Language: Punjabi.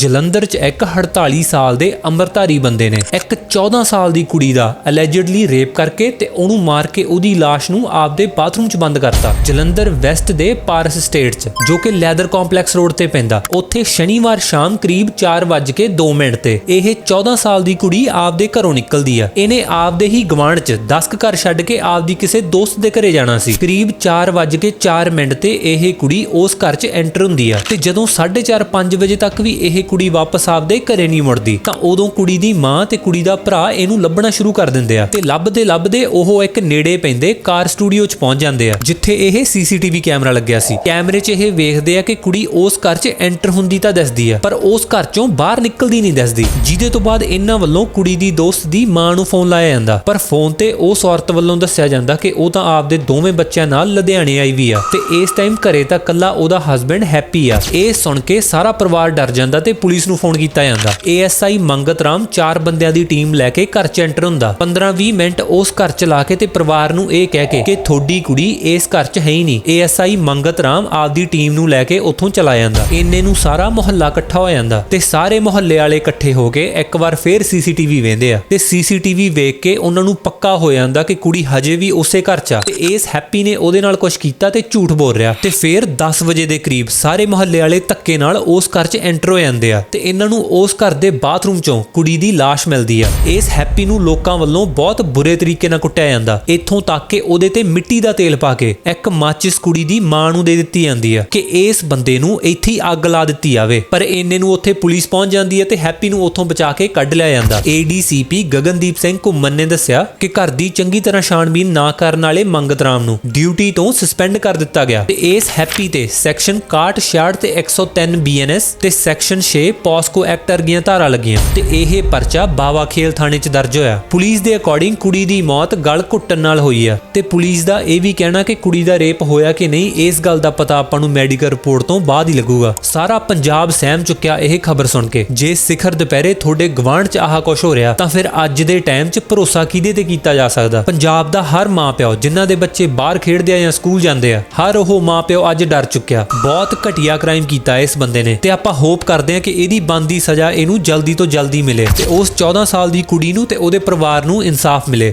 ਜਲੰਧਰ 'ਚ ਇੱਕ 48 ਸਾਲ ਦੇ ਅੰਮ੍ਰਿਤਧਾਰੀ ਬੰਦੇ ਨੇ। ਇੱਕ 14 ਸਾਲ ਦੀ ਕੁੜੀ ਦਾ ਅਲੈਜਿਡਲੀ ਰੇਪ ਕਰਕੇ ਤੇ ਉਹਨੂੰ ਮਾਰ ਕੇ ਉਹਦੀ ਲਾਸ਼ ਨੂੰ ਆਪਦੇ ਬਾਥਰੂਮ 'ਚ ਬੰਦ ਕਰਤਾ। ਜਲੰਧਰ ਵੈਸਟ ਦੇ ਪਾਰਸ ਸਟੇਟ 'ਚ, ਜੋ ਕਿ ਲੈਦਰ ਕੰਪਲੈਕਸ ਰੋਡ ਤੇ ਪੈਂਦਾ। ਉੱਥੇ ਸ਼ਨੀਵਾਰ ਸ਼ਾਮ ਕਰੀਬ 4:02 ਮਿੰਟ ਤੇ ਇਹ 14 ਸਾਲ ਦੀ ਕੁੜੀ ਆਪਦੇ ਘਰੋਂ ਨਿਕਲਦੀ ਆ। ਇਹਨੇ ਆਪਦੇ ਹੀ ਗਵਾਂਢ 'ਚ 10 ਘਰ ਛੱਡ ਕੇ ਆਪਦੀ ਕਿਸੇ ਦੋਸਤ ਦੇ ਘਰੇ ਜਾਣਾ ਸੀ। ਕਰੀਬ 4:04 ਮਿੰਟ ਤੇ ਇਹ ਕੁੜੀ ਉਸ ਘਰ 'ਚ ਐਂਟਰ ਹੁੰਦੀ ਆ। ਤੇ ਜਦੋਂ 4:30 5 ਵਜੇ ਤੱਕ ਵੀ ਇਹ ਕੁੜੀ ਵਾਪਸ ਆਪਦੇ ਘਰੇ ਨਹੀਂ ਮੁੜਦੀ, ਤਾਂ ਉਦੋਂ ਕੁੜੀ ਦੀ ਮਾਂ ਤੇ ਕੁੜੀ ਦਾ ਭਰਾ ਇਹਨੂੰ ਲੱਭਣਾ ਸ਼ੁਰੂ ਕਰ ਦਿੰਦੇ ਆ ਤੇ ਲੱਭਦੇ ਲੱਭਦੇ ਉਹ ਇੱਕ ਨੇੜੇ ਪੈਂਦੇ ਕਾਰ ਸਟੂਡੀਓ 'ਚ ਪਹੁੰਚ ਜਾਂਦੇ ਆ, ਜਿੱਥੇ ਇਹ ਸੀਸੀਟੀਵੀ ਕੈਮਰਾ ਲੱਗਿਆ ਸੀ। ਕੈਮਰੇ 'ਚ ਇਹ ਵੇਖਦੇ ਆ ਕਿ ਕੁੜੀ ਉਸ ਘਰ 'ਚ ਐਂਟਰ ਹੁੰਦੀ ਤਾਂ ਦਿਸਦੀ ਆ, ਪਰ ਉਸ ਘਰ 'ਚੋਂ ਬਾਹਰ ਨਿਕਲਦੀ ਨਹੀਂ ਦੱਸਦੀ। ਜਿਹਦੇ ਤੋਂ ਬਾਅਦ ਇਹਨਾਂ ਵੱਲੋਂ ਕੁੜੀ ਦੀ ਦੋਸਤ ਦੀ ਮਾਂ ਨੂੰ ਫੋਨ ਲਾਇਆ ਜਾਂਦਾ, ਪਰ ਫੋਨ ਤੇ ਉਸ ਔਰਤ ਵੱਲੋਂ ਦੱਸਿਆ ਜਾਂਦਾ ਕਿ ਉਹ ਤਾਂ ਆਪਦੇ ਦੋਵੇਂ ਬੱਚਿਆਂ ਨਾਲ ਲੁਧਿਆਣੇ ਆਈ ਵੀ ਆ ਤੇ ਇਸ ਟਾਈਮ ਘਰੇ ਤਾਂ ਕੱਲਾ ਉਹਦਾ ਹਸਬੰਡ ਹੈਪੀ ਆ। ਇਹ ਸੁਣ ਕੇ ਸਾਰਾ ਪਰਿਵਾਰ ਡਰ ਜਾਂਦਾ ਤੇ ਪੁਲਿਸ ਨੂੰ ਫੋਨ ਕੀਤਾ ਜਾਂਦਾ। ਏਐਸਆਈ ਮੰਗਤ ਰਾਮ ਚਾਰ ਬੰਦਿਆਂ ਦੀ ਟੀਮ ਲੈ ਕੇ ਘਰ 'ਚ ਐਂਟਰ ਹੁੰਦਾ। 15-20 ਮਿੰਟ ਉਸ ਘਰ 'ਚ ਲਾ ਕੇ ਤੇ ਪਰਿਵਾਰ ਨੂੰ ਇਹ ਕਹਿ ਕੇ ਕਿ ਤੁਹਾਡੀ ਕੁੜੀ ਇਸ ਘਰ 'ਚ ਹੈ ਹੀ ਨਹੀਂ। ਏਐਸਆਈ ਮੰਗਤ ਰਾਮ ਆਪਦੀ ਟੀਮ ਨੂੰ ਲੈ ਕੇ ਉੱਥੋਂ ਚਲਾ ਜਾਂਦਾ। ਇੰਨੇ ਨੂੰ ਸਾਰਾ ਮੁਹੱਲਾ ਇਕੱਠਾ ਹੋ ਜਾਂਦਾ ਤੇ ਸਾਰੇ ਮੁਹੱਲੇ ਵਾਲੇ ਇਕੱਠੇ ਹੋ ਕੇ ਇੱਕ ਵਾਰ ਫੇਰ ਸੀਸੀਟੀਵੀ ਵੇਂਦੇ ਆ। ਤੇ ਸੀਸੀਟੀਵੀ ਵੇਖ ਕੇ ਉਹਨਾਂ ਨੂੰ ਪੱਕਾ ਹੋ ਜਾਂਦਾ ਕਿ ਕੁੜੀ ਹਜੇ ਵੀ ਉਸੇ ਘਰ 'ਚ ਆ। ਤੇ ਇਸ ਹੈਪੀ ਨੇ ਉਹਦੇ ਨਾਲ ਕੁਝ ਕੀਤਾ ਤੇ ਝੂਠ ਬੋਲ ਰਿਹਾ। ਤੇ ਫੇਰ 10 ਵਜੇ ਦੇ ਕਰੀਬ ਸਾਰੇ ਮੁਹੱਲੇ ਵਾਲੇ ਧੱਕੇ ਨਾਲ ਉਸ ਘਰ 'ਚ ਐਂਟਰ ਹੋ ਜਾਂਦੇ ਆ। ਤੇ ਇਹਨਾਂ ਨੂੰ ਉਸ ਘਰ ਦੇ ਬਾਥਰੂਮ 'ਚੋਂ ਕੁੜੀ ਦੀ ਲਾਸ਼ ਮਿਲਦੀ ਆ। ਇਸ ਹੈਪੀ ਨੂੰ ਲੋਕਾਂ ਵੱਲੋਂ ਬਹੁਤ ਬੁਰੇ ਤਰੀਕੇ ਨਾਲ ਕੁੱਟਿਆ ਜਾਂਦਾ। ਇੱਥੋਂ ਤੱਕ ਕਿ ਉਹਦੇ ਤੇ ਮਿੱਟੀ ਦਾ ਤੇਲ ਪਾ ਕੇ ਇੱਕ ਮਾਚਿਸ ਕੁੜੀ ਦੀ ਮਾਂ ਨੂੰ ਦੇ ਦਿੱਤੀ ਜਾਂਦੀ ਆ ਕਿ ਇਸ ਬੰਦੇ ਨੂੰ ਇੱਥੇ ਹੀ ਅੱਗ ਲਾ ਦਿੱਤੀ ਜਾਵੇ। ਪਰ ਇੰਨੇ ਨੂੰ ਉੱਥੇ ਪੁਲਿਸ ਪਹੁੰਚ ਜਾਂਦੀ ਹੈ ਤੇ ਹੈਪੀ ਨੂੰ ਉੱਥੋਂ ਬਚਾ ਕੇ ਕੱਢ ਲਿਆ ਜਾਂਦਾ। ਏਡੀਸੀਪੀ ਗਗਨਦੀਪ ਸਿੰਘ ਘੁੰਮਣ ਨੇ ਦੱਸਿਆ ਕਿ ਘਰ ਦੀ ਚੰਗੀ ਤਰ੍ਹਾਂ ਛਾਣਬੀਨ ਨਾ ਕਰਨ ਵਾਲੇ ਮੰਗਤ ਰਾਮ ਨੂੰ ਡਿਊਟੀ ਤੋਂ ਸਸਪੈਂਡ ਕਰ ਦਿੱਤਾ ਗਿਆ। ਤੇ ਇਸ ਹੈਪੀ ਤੇ ਸੈਕਸ਼ਨ 61 66 ਤੇ 103 ਬੀਐਨਐਸ ਤੇ ਸੈਕਸ਼ਨ 6 ਪੋਸਕੋ ਐਕਟ ਵਰਗੀਆਂ ਧਾਰਾ ਲੱਗੀਆਂ ਤੇ ਇਹ ਪਰਚਾ ਬਾਵਾ ਖੇਲ ਥਾਣੇ 'ਚ ਦਰਜ ਹੋਇਆ। ਪੁਲਿਸ ਦੇ ਅਕੋਰਡਿੰਗ ਕੁੜੀ ਦੀ ਮੌਤ ਗਲ ਘੁੱਟਣ ਨਾਲ ਹੋਈ ਆ ਤੇ ਪੁਲਿਸ ਦਾ ਇਹ ਵੀ ਕਹਿਣਾ ਕਿ ਕੁੜੀ ਦਾ ਰੇਪ ਹੋਇਆ ਕਿ ਨਹੀਂ, ਇਸ ਗੱਲ ਦਾ ਪਤਾ ਆਪਾਂ ਨੂੰ ਮੈਡੀਕਲ ਰਿਪੋਰਟ ਤੋਂ ਬਾਅਦ ਹੀ ਲੱਗੂਗਾ। ਸਾਰਾ ਪੰਜਾਬ ਸਹਿਮ ਚੁੱਕਿਆ ਇਹ ਖਬਰ ਸੁਣ ਕੇ। ਜੇ ਸਿਖਰ ਦੁਪਹਿਰੇ ਤੁਹਾਡੇ ਗਵਾਂਢ 'ਚ ਆਹ ਕੁਝ ਹੋ ਰਿਹਾ ਤਾਂ ਫਿਰ ਅੱਜ ਦੇ ਟਾਈਮ 'ਚ ਭਰੋਸਾ ਕਿਹਦੇ ਤੇ ਕੀਤਾ ਜਾ ਸਕਦਾ? ਪੰਜਾਬ ਦਾ ਹਰ ਮਾਪਿਓ, ਜਿਨ੍ਹਾਂ ਦੇ ਬੱਚੇ ਬਾਹਰ ਖੇਡਦੇ ਆ ਜਾਂ ਸਕੂਲ ਜਾਂਦੇ ਆ, ਹਰ ਉਹ ਮਾਪਿਓ ਅੱਜ ਡਰ ਚੁੱਕਿਆ। ਬਹੁਤ ਘਟੀਆ ਕ੍ਰਾਈਮ ਕੀਤਾ ਇਸ ਬੰਦੇ ਨੇ ਤੇ ਆਪਾਂ ਹੋਪ ਕਰਦੇ ਆ ਕਿ ਇਹਦੀ ਬੰਦੀ ਸਜ਼ਾ ਇਹਨੂੰ ਜਲਦੀ ਤੋਂ ਜਲਦੀ ਮਿਲੇ ਤੇ ਉਸ 14 ਸਾਲ ਦੀ ਕੁੜੀ ਨੂੰ ਤੇ ਉਹਦੇ ਪਰਿਵਾਰ ਨੂੰ ਇਨਸਾਫ ਮਿਲੇ।